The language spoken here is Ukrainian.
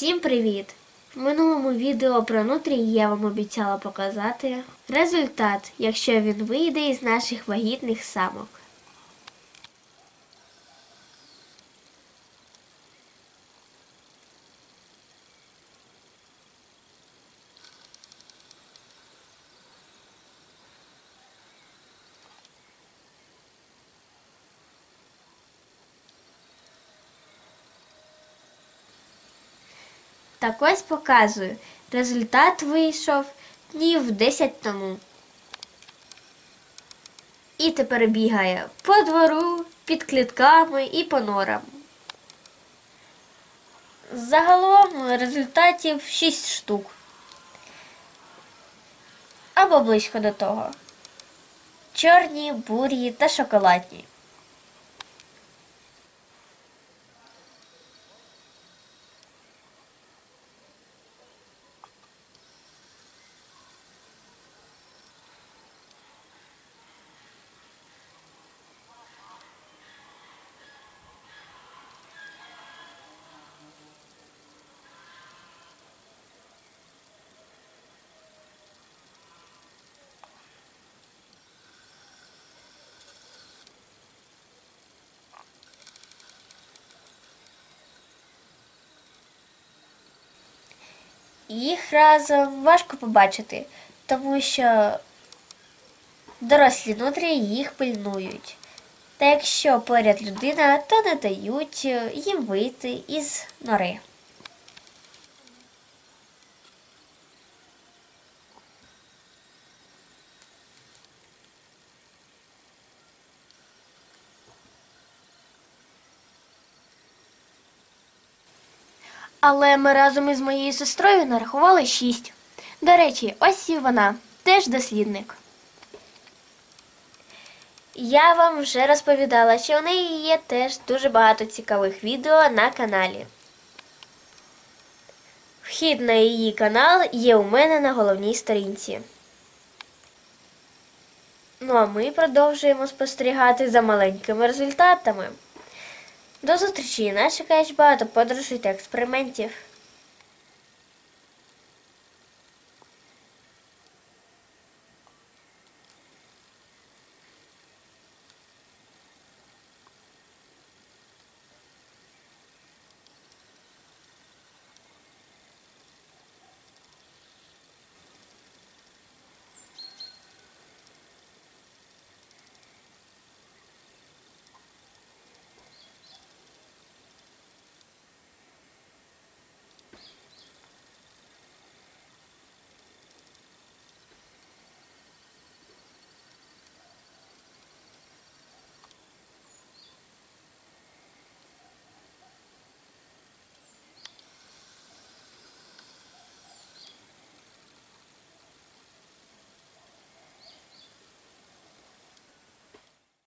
Всім привіт! В минулому відео про нутрій я вам обіцяла показати результат, якщо він вийде із наших вагітних самок. Так ось показую. Результат вийшов днів 10 тому. І тепер бігає по двору, під клітками і по норам. Загалом результатів 6 штук. Або близько до того. Чорні, бурі та шоколадні. Їх разом важко побачити, тому що дорослі нутрі їх пильнують. Та якщо поряд людина, то не дають е, їм вийти із нори. Але ми разом із моєю сестрою нарахували шість. До речі, ось і вона, теж дослідник. Я вам вже розповідала, що у неї є теж дуже багато цікавих відео на каналі. Вхід на її канал є у мене на головній сторінці. Ну а ми продовжуємо спостерігати за маленькими результатами. До зустрічі! Нас чекає багато подорожей та експериментів.